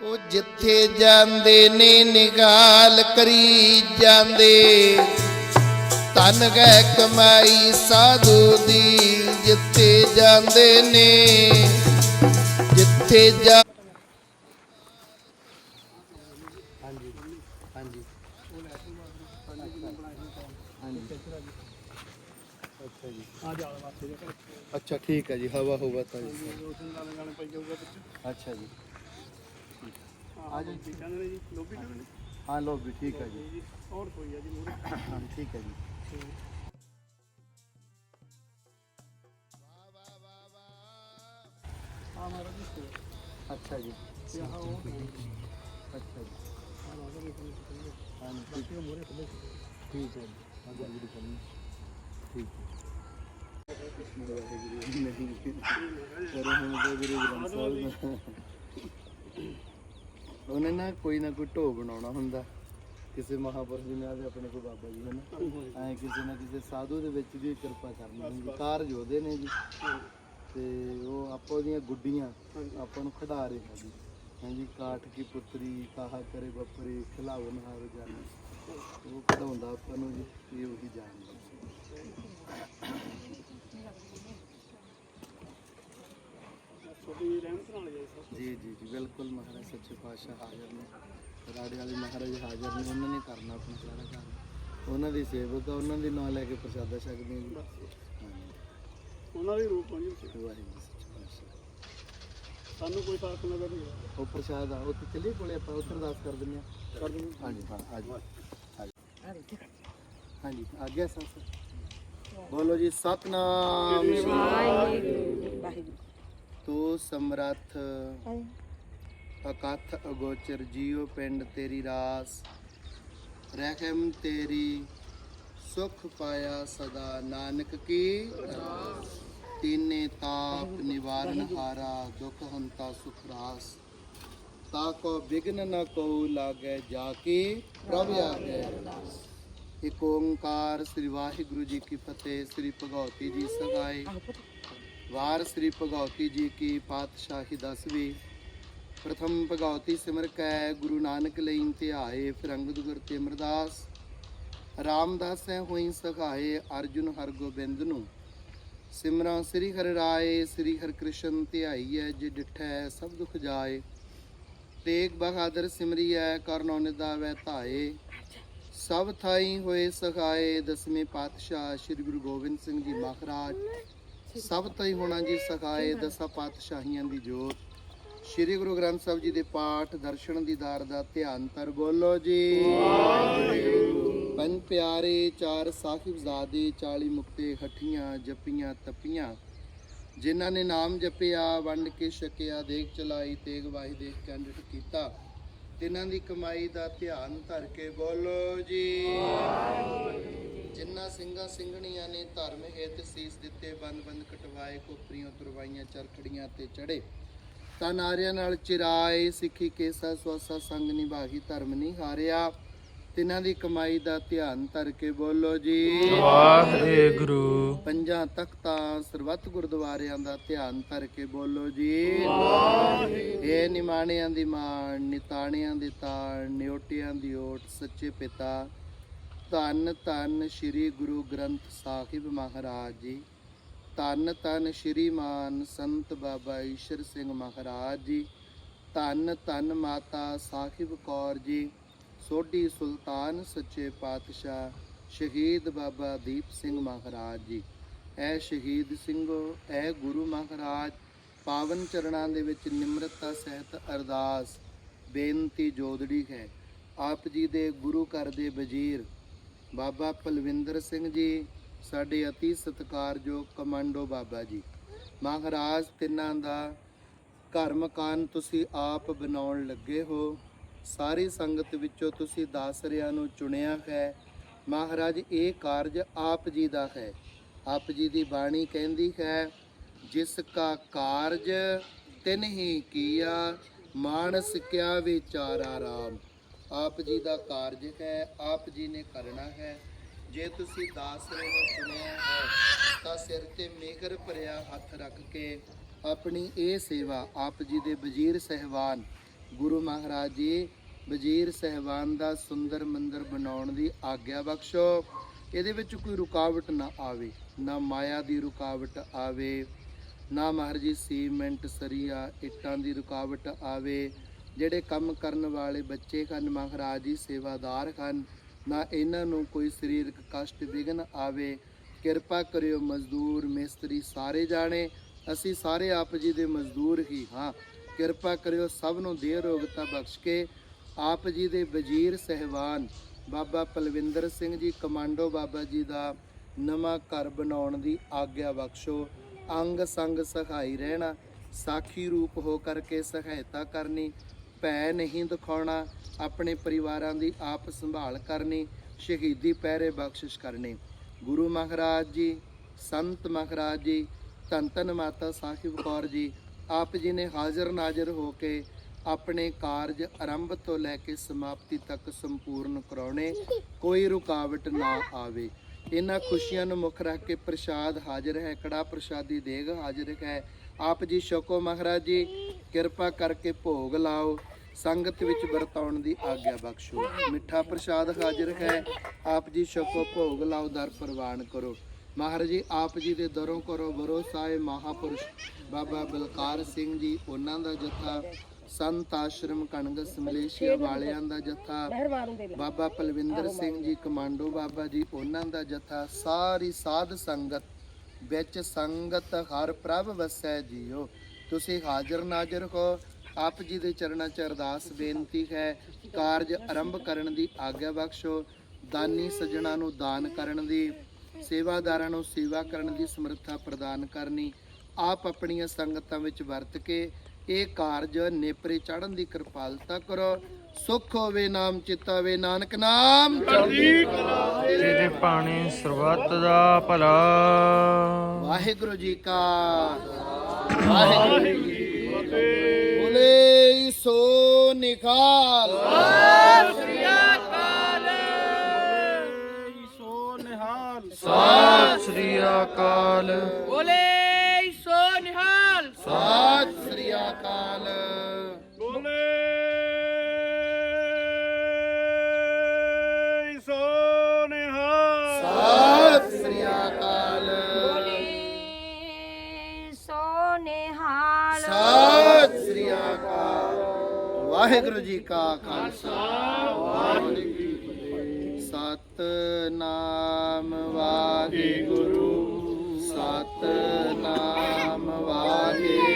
ਉਹ ਜਿੱਥੇ ਜਾਂਦੇ ਨੇ ਨਿਗਾਲ ਕਰੀ ਜਾਂਦੇ। ਤਨ ਗੈ ਕਮਾਈ ਸਾਧੂ ਦੀ, ਜਿੱਥੇ ਜਾਂਦੇ ਨੇ, ਜਿੱਥੇ ਜਾ ਹਾਂਜੀ ਹਾਂਜੀ। ਅੱਛਾ ਜੀ। ਆ ਜਾਲ ਵਾਸਤੇ ਜੇ ਅੱਛਾ, ਠੀਕ ਹੈ ਜੀ। ਹਵਾ ਹੋਵਾ ਤਾਂ ਜੀ। ਦੋ ਤਿੰਨ ਨਾਲ ਗਾਣੇ ਪਈ ਜਾਊਗਾ ਵਿੱਚ ਅੱਛਾ ਜੀ। ਆ ਜੀ ਕੀ ਜੀ। ਲੋਬੀ ਕਹਿੰਦੇ ਨੇ ਹਾਂ ਲੋ ਠੀਕ ਹੈ ਜੀ। ਜੀ ਕੋਈ ਆ ਜੀ ਮੂਹਰੇ ਹਾਂ, ਠੀਕ ਹੈ ਜੀ। ਆ ਮਾਰਾ ਜੀ ਅੱਛਾ ਜੀ। ਤੇ ਆਹ ਉਹ ਅੱਛਾ ਜੀ। ਹਾਂ, ਠੀਕ। ਬਾਕੀ ਉਹ ਖੁੱਲੇ ਠੀਕ ਹੈ ਹਾਂ ਜਲਦੀ ਠੀਕ ਹੈ। ਨਹੀਂ। ਹੁਣ ਤਾਂ ਗੁਰੂ ਗ੍ਰੰਥ ਸਾਹਿਬ ਉਹਨੇ ਨਾ ਕੋਈ ਨਾ ਕੋਈ ਢੋ ਬਣਾਉਣਾ ਹੁੰਦਾ। ਕਿਸੇ ਮਹਾਪੁਰਖ ਜੀ ਨਾਲ ਆਪਣੇ ਕੋਲ ਬਾਬਾ ਜੀ ਹਨ ਐ ਕਿਸੇ ਨਾ ਕਿਸੇ ਸਾਧੂ ਦੇ ਵਿੱਚ ਵੀ ਕਿਰਪਾ ਕਰਨੀ ਹੁੰਦੀ। ਕਾਰਜ ਉਹਦੇ ਨੇ ਜੀ। ਤੇ ਉਹ ਆਪਾਂ ਉਹਦੀਆਂ ਗੁੱਡੀਆਂ ਆਪਾਂ ਨੂੰ ਖਿਡਾ ਰਹੇ ਹਾਂ ਜੀ। ਹਾਂਜੀ ਕਾਠ ਕੀ ਪੁੱਤਰੀ ਕਾਹਾ ਕਰੇ ਬੱਪਰੀ ਖਿਲਾਵਨ ਹਾਰ ਜਾਣਾ। ਉਹ ਖਿਡਾਉਂਦਾ ਆਪਾਂ ਨੂੰ ਜੀ ਇਹ ਉਹੀ ਜਾਣਦਾ ਛੋਟੀ ਰਹਿਮਤ ਨਾਲ ਜਾਈ ਸਰ। ਜੀ ਜੀ ਜੀ ਬਿਲਕੁਲ ਮਹਾਰਾਜ ਸੱਚੇ ਪਾਤਸ਼ਾਹ ਹਾਜ਼ਰ ਨੇ। ਰਾੜੇ ਵਾਲੇ ਮਹਾਰਾਜ ਹਾਜ਼ਰ ਨੇ ਉਹਨਾਂ ਨੇ ਕਰਨਾ ਆਪਣਾ ਸਾਰਾ ਕੰਮ। ਉਹਨਾਂ ਦੀ ਸੇਵਕ ਆ ਉਹਨਾਂ ਦੇ ਨਾਂ ਲੈ ਕੇ ਪ੍ਰਸ਼ਾਦਾ ਛਕਦੇ ਹਾਂ ਜੀ। ਉਹਨਾਂ ਦੇ ਰੂਪ ਸੀ ਵਾਹਿਗੁਰੂ ਸੱਚੇ ਪਾਤਸ਼ਾਹ। ਸਾਨੂੰ ਕੋਈ ਫ਼ਰਕ ਨਾ ਪੈਂਦਾ ਉਹ ਪ੍ਰਸ਼ਾਦ ਆ ਉੱਥੇ ਚੱਲੀਏ ਕੋਲੇ ਆਪਾਂ ਉੱਥੇ ਅਰਦਾਸ ਕਰ ਦਿੰਦੇ ਹਾਂ ਕਰ ਦਿੰਦੇ ਹਾਂਜੀ ਹਾਂ ਆ ਜਾਓ ਆ ਜਾਓ। ਹਾਂਜੀ ਆ ਗਿਆ ਸੰਸ ਬੋਲੋ ਜੀ ਸਤਨਾਮ। ਤੂੰ ਸਮਰੱਥ ਅਕਥ ਅਗੋਚਰ ਜੀਉ ਪਿੰਡ ਤੇਰੀ ਰਾਸ। ਰਹਿਮ ਤੇਰੀ ਸੁਖ ਪਾਇਆ ਸਦਾ। ਨਾਨਕ ਕੀ ਤੀਨੇ ਤਾਪ ਨਿਵਾਰਨ ਹਾਰਾ ਦੁਖ ਹੰਤਾ ਸੁਖ ਰਾਸ। ਤਾ ਕੋ ਬਿਗਨ ਨ ਕੋ ਲਾਗੇ ਜਾ ਕੇ ਪ੍ਰਭ ਆਗੇ ਇਕ ਓੰਕਾਰ ਸ੍ਰੀ ਵਾਹਿਗੁਰੂ ਜੀ ਕੀ ਫਤਿਹ ਸ੍ਰੀ ਭਗਵਤੀ ਜੀ ਸਹਾਇ ਵਾਰ ਸ੍ਰੀ ਭਗਵਤੀ ਜੀ ਕੀ ਪਾਤਸ਼ਾਹੀ ਦਸਵੀਂ ਪ੍ਰਥਮ ਭਗਵਤੀ ਸਿਮਰ ਕੈ, ਗੁਰੂ ਨਾਨਕ ਲਈ ਧਿਆਏ ਫਿਰ ਅੰਗਦ ਗੁਰ ਤੇ ਅਮਰਦਾਸ। ਰਾਮਦਾਸ ਹੈ ਹੋਈ ਸਖਾਏ ਅਰਜੁਨ ਹਰ ਗੋਬਿੰਦ ਨੂੰ। ਸਿਮਰਾਂ ਸ੍ਰੀ ਹਰਿ ਰਾਏ, ਸ੍ਰੀ ਹਰਿ ਕ੍ਰਿਸ਼ਨ ਧਿਆਈਐ, ਜੇ ਡਿਠੈ ਸਭ ਦੁਖ ਜਾਏ। ਤੇਗ ਬਹਾਦਰ ਸਿਮਰੀਐ ਕਰਨੋ ਨਿਦਾਵੈ ਧਾਏ। ਸਭ ਥਾਈ ਹੋਏ ਸਖਾਏ, ਦਸਵੇਂ ਪਾਤਸ਼ਾਹ ਸ੍ਰੀ ਗੁਰੂ ਗੋਬਿੰਦ ਸਿੰਘ ਜੀ ਮਹਾਰਾਜ। ਸਭ ਤਾਈ ਹੋਣਾ ਜੀ ਸਖਾਏ ਦਸਾਂ ਪਾਤਸ਼ਾਹੀਆਂ ਦੀ ਜੋਤ। ਸ੍ਰੀ ਗੁਰੂ ਗ੍ਰੰਥ ਸਾਹਿਬ ਜੀ ਦੇ ਪਾਠ ਦਰਸ਼ਨ ਦੀਦਾਰ ਦਾ ਧਿਆਨ ਤਰ ਬੋਲੋ ਜੀ। ਪੰਜ ਪਿਆਰੇ ਚਾਰ ਸਾਹਿਬਜ਼ਾਦੇ 40 ਮੁਕਤੇ ਹੱਠੀਆਂ ਜਪੀਆਂ ਤਪੀਆਂ। ਜਿਨ੍ਹਾਂ ਨੇ ਨਾਮ ਜਪਿਆ ਵੰਡ ਕੇ ਛਕਿਆ ਦੇਖ ਚਲਾਈ ਤੇਗ ਵਾਹੀ ਦੇਖ ਕੰਡਟ ਕੀਤਾ। ਤਿਨਾਂ ਦੀ ਕਮਾਈ ਦਾ ਧਿਆਨ ਧਰ ਕੇ ਬੋਲੋ ਜੀ। ਜਿਨ੍ਹਾਂ ਸਿੰਘਾਂ ਸਿੰਘਣੀਆਂ ਨੇ ਧਰਮ ਹਿੱਤ ਸੀਸ ਦਿੱਤੇ ਬੰਦ ਬੰਦ ਕਟਵਾਏ ਕੋਪਰੀਆਂ ਤੁਰਵਾਈਆਂ ਚਰਖੜੀਆਂ ਤੇ ਚੜੇ। ਤਾਂ ਨਾਰਿਆਂ ਨਾਲ ਚਿਰਾਏ ਸਿੱਖੀ ਕੇਸਾ ਸਵਾਸਾ ਸੰਗ ਨਿਭਾਹੀ ਧਰਮ ਨਹੀਂ ਹਾਰਿਆ। ਤਿਨਾਂ ਦੀ ਕਮਾਈ ਦਾ ਧਿਆਨ ਧਰ ਕੇ ਬੋਲੋ ਜੀ। ਵਾਹਿਗੁਰੂ। ਪੰਜਾਂ ਤਖਤਾਂ ਸਰਬੱਤ ਗੁਰਦੁਆਰਿਆਂ ਦਾ ਧਿਆਨ ਧਰ ਕੇ ਬੋਲੋ ਜੀ। ਇਹ ਨਿਮਾਣਿਆਂ ਦੀ ਮਾਣ ਨਿਤਾਣਿਆਂ ਦੀ ਤਾਣ ਨਿਓਟਿਆਂ ਦੀ ਓਟ ਸੱਚੇ ਪਿਤਾ। ਧੰਨ ਧੰਨ ਸ੍ਰੀ ਗੁਰੂ ਗ੍ਰੰਥ ਸਾਹਿਬ ਮਹਾਰਾਜ ਜੀ। ਧੰਨ ਧੰਨ ਸ਼੍ਰੀ ਮਾਨ ਸੰਤ ਬਾਬਾ ਈਸ਼ਰ ਸਿੰਘ ਮਹਾਰਾਜ ਜੀ। ਧੰਨ ਧੰਨ ਮਾਤਾ ਸਾਹਿਬ ਕੌਰ ਜੀ। ਸੋਢੀ ਸੁਲਤਾਨ ਸੱਚੇ ਪਾਤਸ਼ਾਹ ਸ਼ਹੀਦ ਬਾਬਾ ਦੀਪ ਸਿੰਘ ਮਹਾਰਾਜ ਜੀ। ਐ ਸ਼ਹੀਦ ਸਿੰਘੋ, ਐ ਗੁਰੂ ਮਹਾਰਾਜ, ਪਾਵਨ ਚਰਣਾਂ ਦੇ ਵਿੱਚ ਨਿਮਰਤਾ ਸਹਿਤ ਅਰਦਾਸ, ਬੇਨਤੀ ਜੋਦੜੀ ਹੈ। ਆਪ ਜੀ ਦੇ ਗੁਰੂ ਘਰ ਦੇ ਵਜ਼ੀਰ ਬਾਬਾ ਪਲਵਿੰਦਰ ਸਿੰਘ ਜੀ, ਸਾਡੇ ਅਤੀ ਸਤਿਕਾਰਯੋਗ ਕਮਾਂਡੋ ਬਾਬਾ ਜੀ। ਮਹਾਰਾਜ, ਤਿੰਨਾਂ ਦਾ ਘਰ ਮਕਾਨ ਤੁਸੀਂ ਆਪ ਬਣਾਉਣ ਲੱਗੇ ਹੋ। ਸਾਰੀ ਸੰਗਤ ਵਿੱਚੋਂ ਤੁਸੀਂ ਦਾਸਰਿਆਂ ਨੂੰ ਚੁਣਿਆ ਹੈ। ਮਹਾਰਾਜ, ਇਹ ਕਾਰਜ ਆਪ ਜੀ ਦਾ ਹੈ। ਆਪ ਜੀ ਦੀ ਬਾਣੀ ਕਹਿੰਦੀ ਹੈ, ਜਿਸ ਕਾ ਕਾਰਜ ਤਿਨ ਹੀ ਕੀਆ, ਮਾਨਸ ਕਿਆ ਵਿਚਾਰਾ ਰਾਮ। ਆਪ ਜੀ ਦਾ ਕਾਰਜ ਹੈ, ਆਪ ਜੀ ਨੇ ਕਰਨਾ ਹੈ। ਜੇ ਤੁਸੀਂ ਦਾਸਰੇ ਨੂੰ ਚੁਣਿਆ ਹੈ, ਤਾਂ ਸਿਰ ਤੇ ਮੇਘਰ ਭਰਿਆ ਹੱਥ ਰੱਖ ਕੇ ਆਪਣੀ ਇਹ ਸੇਵਾ ਆਪ ਜੀ ਦੇ ਵਜ਼ੀਰ ਸਹਿਬਾਨ, ਗੁਰੂ ਮਹਾਰਾਜ ਜੀ, ਵਜ਼ੀਰ ਸਹਿਬਾਨ ਦਾ ਸੁੰਦਰ ਮੰਦਰ ਬਣਾਉਣ ਦੀ ਆਗਿਆ ਬਖਸ਼ੋ। ਇਹਦੇ ਵਿੱਚ ਕੋਈ ਰੁਕਾਵਟ ਨਾ ਆਵੇ, ਨਾ ਮਾਇਆ ਦੀ ਰੁਕਾਵਟ ਆਵੇ, ਨਾ ਮਹਾਰਾਜ ਜੀ, ਸੀਮੈਂਟ, ਸਰੀਆ, ਇੱਟਾਂ ਦੀ ਰੁਕਾਵਟ ਆਵੇ। ਜਿਹੜੇ ਕੰਮ ਕਰਨ ਵਾਲੇ ਬੱਚੇ ਹਨ, ਮਹਾਰਾਜ ਜੀ, ਸੇਵਾਦਾਰ ਹਨ, ਨਾ ਇਹਨਾਂ ਨੂੰ ਕੋਈ ਸਰੀਰਕ ਕਸ਼ਟ ਵਿਘਨ ਆਵੇ। ਕਿਰਪਾ ਕਰਿਓ ਮਜ਼ਦੂਰ, ਮਿਸਤਰੀ ਸਾਰੇ ਜਾਣੇ, ਅਸੀਂ ਸਾਰੇ ਆਪ ਜੀ ਦੇ ਮਜ਼ਦੂਰ ਹੀ ਹਾਂ। ਕਿਰਪਾ ਕਰਿਓ ਸਭ ਨੂੰ ਦੇ ਰੋਗਤਾ ਬਖਸ਼ ਕੇ ਆਪ ਜੀ ਦੇ ਵਜ਼ੀਰ ਸਹਿਬਾਨ। ਬਾਬਾ ਪਲਵਿੰਦਰ ਸਿੰਘ ਜੀ, ਕਮਾਂਡੋ ਬਾਬਾ ਜੀ ਦਾ ਨਵਾਂ ਘਰ ਬਣਾਉਣ ਦੀ ਆਗਿਆ ਬਖਸ਼ੋ। ਅੰਗ ਸੰਗ ਸਹਾਈ ਰਹਿਣਾ, ਸਾਖੀ ਰੂਪ ਹੋ ਕਰਕੇ ਸਹਾਇਤਾ ਕਰਨੀ ਭੈ ਨਹੀਂ ਦਿਖਾਉਣਾ, ਆਪਣੇ ਪਰਿਵਾਰਾਂ ਦੀ ਆਪ ਸੰਭਾਲ ਕਰਨੀ, ਸ਼ਹੀਦੀ ਪਹਿਰੇ ਬਖਸ਼ਿਸ਼ ਕਰਨੀ। ਗੁਰੂ ਮਹਾਰਾਜ ਜੀ, ਸੰਤ ਮਹਾਰਾਜ ਜੀ, ਧੰਨ ਧੰਨ ਮਾਤਾ ਸਾਹਿਬ ਕੌਰ ਜੀ, ਆਪ ਜੀ ਨੇ ਹਾਜ਼ਰ ਨਾਜ਼ਰ ਹੋ ਕੇ ਆਪਣੇ ਕਾਰਜ ਆਰੰਭ ਤੋਂ ਲੈ ਕੇ ਸਮਾਪਤੀ ਤੱਕ ਸੰਪੂਰਨ ਕਰਾਉਣੇ, ਕੋਈ ਰੁਕਾਵਟ ਨਾ ਆਵੇ। ਇਹਨਾਂ ਖੁਸ਼ੀਆਂ ਨੂੰ ਮੁੱਖ ਰੱਖ ਕੇ ਪ੍ਰਸ਼ਾਦ ਹਾਜ਼ਰ ਹੈ। ਕੜਾ ਪ੍ਰਸ਼ਾਦੀ ਦੇਗ ਹਾਜ਼ਰ ਹੈ। ਆਪ ਜੀ ਸ਼ੋਕੋ ਮਹਾਰਾਜ ਜੀ, ਕਿਰਪਾ ਕਰਕੇ ਭੋਗ ਲਾਓ। ਸੰਗਤ ਵਿੱਚ ਵਰਤਾਉਣ ਦੀ ਆਗਿਆ ਬਖਸ਼ੋ। ਮਿੱਠਾ ਪ੍ਰਸ਼ਾਦ ਹਾਜ਼ਰ ਹੈ। ਆਪ ਜੀ ਛਕੋ ਭੋਗ ਲਾਓ, ਦਰ ਪ੍ਰਵਾਨ ਕਰੋ। ਮਹਾਰਾਜ ਜੀ, ਆਪ ਜੀ ਦੇ ਦਰੋਂ ਕਰੋ ਭਰੋਸਾਏ ਮਹਾਪੁਰਸ਼ ਬਾਬਾ ਬਲਕਾਰ ਸਿੰਘ ਜੀ, ਉਹਨਾਂ ਦਾ ਜਥਾ ਸੰਤ ਆਸ਼ਰਮ ਕਣਗਸ ਮਲੇਸ਼ੀਆ ਵਾਲਿਆਂ ਦਾ ਜਥਾ ਬਾਬਾ ਪਲਵਿੰਦਰ ਸਿੰਘ ਜੀ ਕਮਾਂਡੋ ਬਾਬਾ ਜੀ ਉਹਨਾਂ ਦਾ ਜਥਾ ਸਾਰੀ ਸਾਧ ਸੰਗਤ ਵਿੱਚ ਸੰਗਤ ਹਰ ਪ੍ਰਭ ਵਸੈ ਜੀਓ। ਤੁਸੀਂ ਹਾਜ਼ਰ ਨਾਜ਼ਰ ਹੋ। ਆਪ ਜੀ ਦੇ ਚਰਨਾਂ 'ਚ ਅਰਦਾਸ ਬੇਨਤੀ ਹੈ ਕਾਰਜ ਆਰੰਭ ਕਰਨ ਦੀ ਆਗਿਆ ਬਖਸ਼ੋ। ਦਾਨੀ ਸੱਜਣਾ ਨੂੰ ਦਾਨ ਕਰਨ ਦੀ ਸੇਵਾਦਾਰਾਂ ਨੂੰ ਸੇਵਾ ਕਰਨ ਦੀ ਸਮਰੱਥਾ ਪ੍ਰਦਾਨ ਕਰਨੀ। ਆਪ ਆਪਣੀਆਂ ਸੰਗਤਾਂ ਵਿੱਚ ਵਰਤ ਕੇ ਇਹ ਕਾਰਜ ਨੇਪਰੇ ਚੜਨ ਦੀ ਕਿਰਪਾਲਤਾ ਕਰੋ। ਸੁਖ ਹੋਵੇ ਨਾਮ ਚਿਤਾਵੇ ਨਾਨਕ ਨਾਮ। ਤੇਰੇ ਪਾਣੀ ਸਰਬੱਤ ਦਾ ਭਲਾ। ਵਾਹਿਗੁਰੂ ਜੀ ਕਾ ਵਾਹਿਗੁਰੂ ਜੀ ਕੀ ਫਤਿਹ। ਬੋਲੇ ਸੋ ਨਿਕਾਲ ਸਤਿ ਸ੍ਰੀ ਅਕਾਲ। ਬੋਲੇ ਸੋ ਨਿਹਾਲ। ਸਤਿ ਸ੍ਰੀ ਅਕਾਲ। ਬੋਲੇ ਸੋ ਨਿਹਾਲ। ਸਤਿ ਸ੍ਰੀ ਅਕਾਲ ਸੋ ਨਿਹਾਲ। ਸਤਿ ਸ੍ਰੀ ਅਕਾਲ। ਵਾਹਿਗੁਰੂ ਜੀ ਕਾ ਖਾਲਸਾ ਵਾਹਿਗੁਰੂ ਜੀ ਕੀ ਫਤਿਹ ਸਤਨਾਮ ਵਾਹਿਗੁਰੂ। ਸਤਨਾਮ ਵਾਹਿਗੁਰੂ।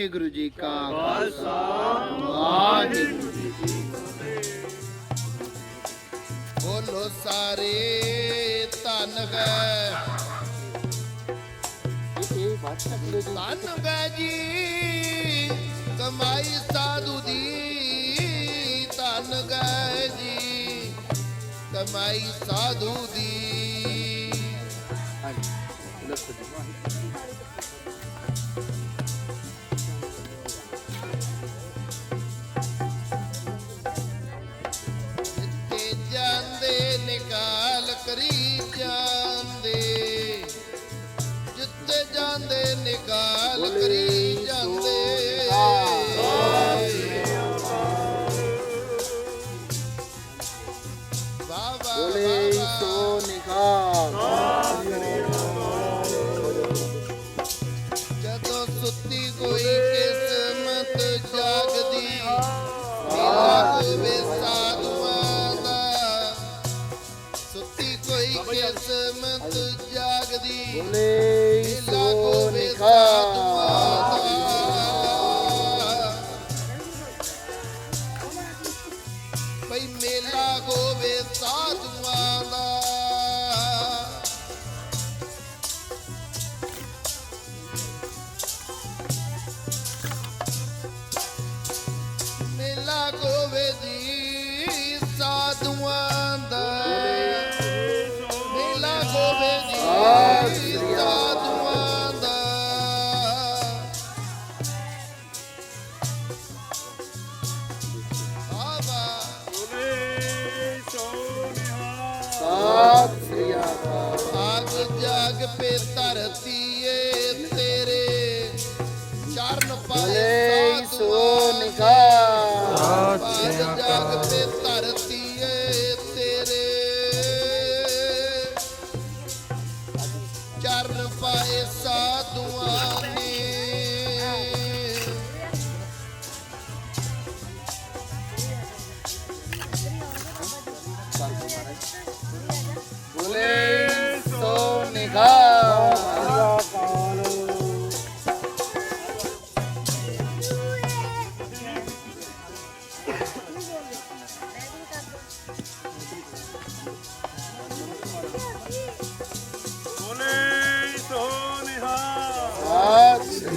ਵਾਹਿਗੁਰੂ ਜੀ ਕਾ ਖਾਲਸਾ ਵਾਹਿਗੁਰੂ ਜੀ ਕੀ ਫਤਿਹ ਬੋਲੋ ਸਾਰੇ ਧੰਨ ਹੈ ਇਹ ਬਾਤ ਧੰਨ ਹੈ ਜੀ ਕਮਾਈ ਸਾਧੂ ਦੀ ਧੰਨ ਹੈ ਜੀ ਕਮਾਈ ਸਾਧੂ ਦੀ।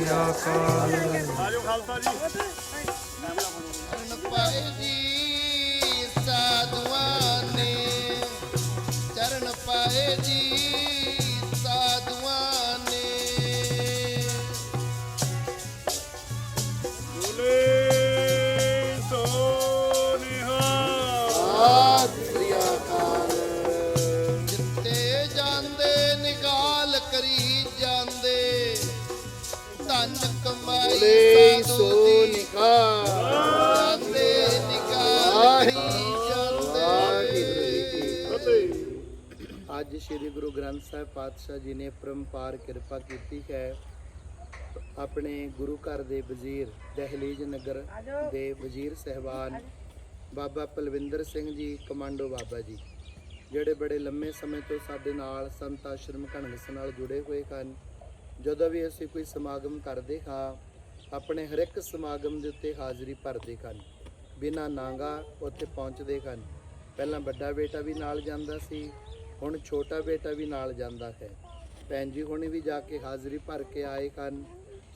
ਅਕਾਲ ਆਜੋ ਖਾਲਸਾ ਜੀ ਚਰਨ ਪਾਏ ਜੀ ਸਾਧੂਆਂ ਨੇ ਚਰਨ ਪਾਏ ਜੀ। ਫਤਿਹ ਅੱਜ ਸ੍ਰੀ ਗੁਰੂ ਗ੍ਰੰਥ ਸਾਹਿਬ ਪਾਤਸ਼ਾਹ ਜੀ ਨੇ ਪਰੰਪਾਰ ਕਿਰਪਾ ਕੀਤੀ ਹੈ ਆਪਣੇ ਗੁਰੂ ਘਰ ਦੇ ਵਜ਼ੀਰ ਦਹਲੀਜ ਨਗਰ ਦੇ ਵਜ਼ੀਰ ਸਹਿਬਾਨ ਬਾਬਾ ਪਲਵਿੰਦਰ ਸਿੰਘ ਜੀ, ਕਮਾਂਡੋ ਬਾਬਾ ਜੀ, ਜਿਹੜੇ ਬੜੇ ਲੰਮੇ ਸਮੇਂ ਤੋਂ ਸਾਡੇ ਨਾਲ ਸੰਤ ਆਸ਼ਰਮ ਘਣਗਸ ਨਾਲ ਜੁੜੇ ਹੋਏ ਹਨ। ਜਦੋਂ ਵੀ ਅਸੀਂ ਕੋਈ ਸਮਾਗਮ ਕਰਦੇ ਹਾਂ, ਆਪਣੇ ਹਰ ਇੱਕ ਸਮਾਗਮ ਦੇ ਉੱਤੇ ਹਾਜ਼ਰੀ ਭਰਦੇ ਹਨ। ਬਿਨਾਂ ਨਾਂਗਾ ਉੱਥੇ ਪਹੁੰਚਦੇ ਹਨ। ਪਹਿਲਾਂ ਵੱਡਾ ਬੇਟਾ ਵੀ ਨਾਲ ਜਾਂਦਾ ਸੀ ਹੁਣ ਛੋਟਾ ਬੇਟਾ ਵੀ ਨਾਲ ਜਾਂਦਾ ਹੈ। ਭੈਣ ਜੀ ਹੁਣੇ ਵੀ ਜਾ ਕੇ ਹਾਜ਼ਰੀ ਭਰ ਕੇ ਆਏ ਹਨ।